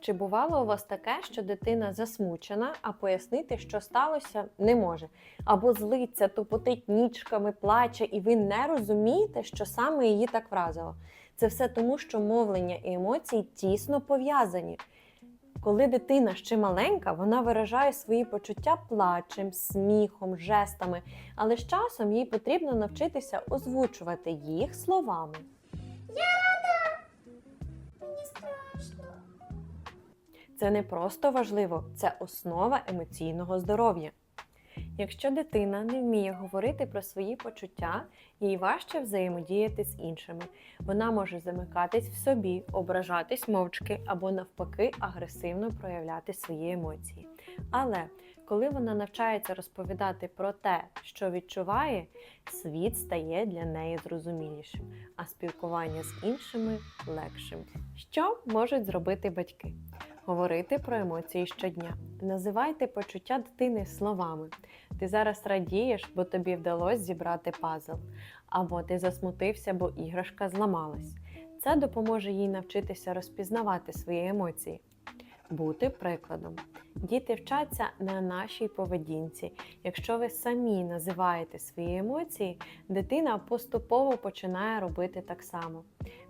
Чи бувало у вас таке, що дитина засмучена, а пояснити, що сталося, не може? Або злиться, тупотить нічками, плаче, і ви не розумієте, що саме її так вразило? Це все тому, що мовлення і емоції тісно пов'язані. Коли дитина ще маленька, вона виражає свої почуття плачем, сміхом, жестами, але з часом їй потрібно навчитися озвучувати їх словами. Мені Це не просто важливо, це основа емоційного здоров'я. Якщо дитина не вміє говорити про свої почуття, їй важче взаємодіяти з іншими. Вона може замикатись в собі, ображатись мовчки або навпаки агресивно проявляти свої емоції. Але коли вона навчається розповідати про те, що відчуває, світ стає для неї зрозумілішим, а спілкування з іншими легшим. Що можуть зробити батьки? Говорити про емоції щодня. Називайте почуття дитини словами. Ти зараз радієш, бо тобі вдалося зібрати пазл. Або ти засмутився, бо іграшка зламалась. Це допоможе їй навчитися розпізнавати свої емоції. Бути прикладом. Діти вчаться на нашій поведінці. Якщо ви самі називаєте свої емоції, дитина поступово починає робити так само.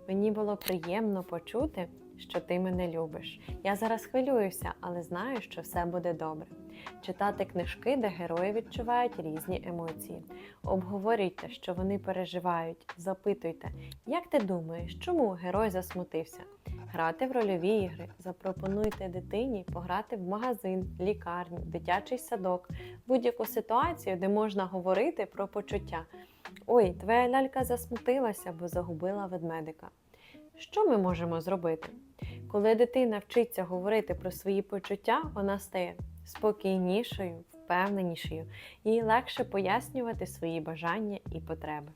Мені було приємно почути, що ти мене любиш. Я зараз хвилююся, але знаю, що все буде добре. Читати книжки, де герої відчувають різні емоції. Обговорюйте, що вони переживають, запитуйте, як ти думаєш, чому герой засмутився? Грати в рольові ігри, запропонуйте дитині пограти в магазин, лікарню, дитячий садок, будь-яку ситуацію, де можна говорити про почуття. Ой, твоя лялька засмутилася, бо загубила ведмедика. Що ми можемо зробити? Коли дитина вчиться говорити про свої почуття, вона стає спокійнішою, впевненішою, їй легше пояснювати свої бажання і потреби.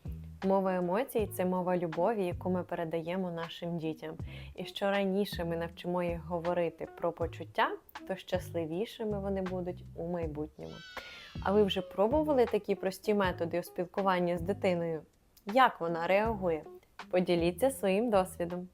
Мова емоцій це мова любові, яку ми передаємо нашим дітям. І що раніше ми навчимо їх говорити про почуття, то щасливішими вони будуть у майбутньому. А ви вже пробували такі прості методи у спілкуванні з дитиною? Як вона реагує? Поділіться своїм досвідом.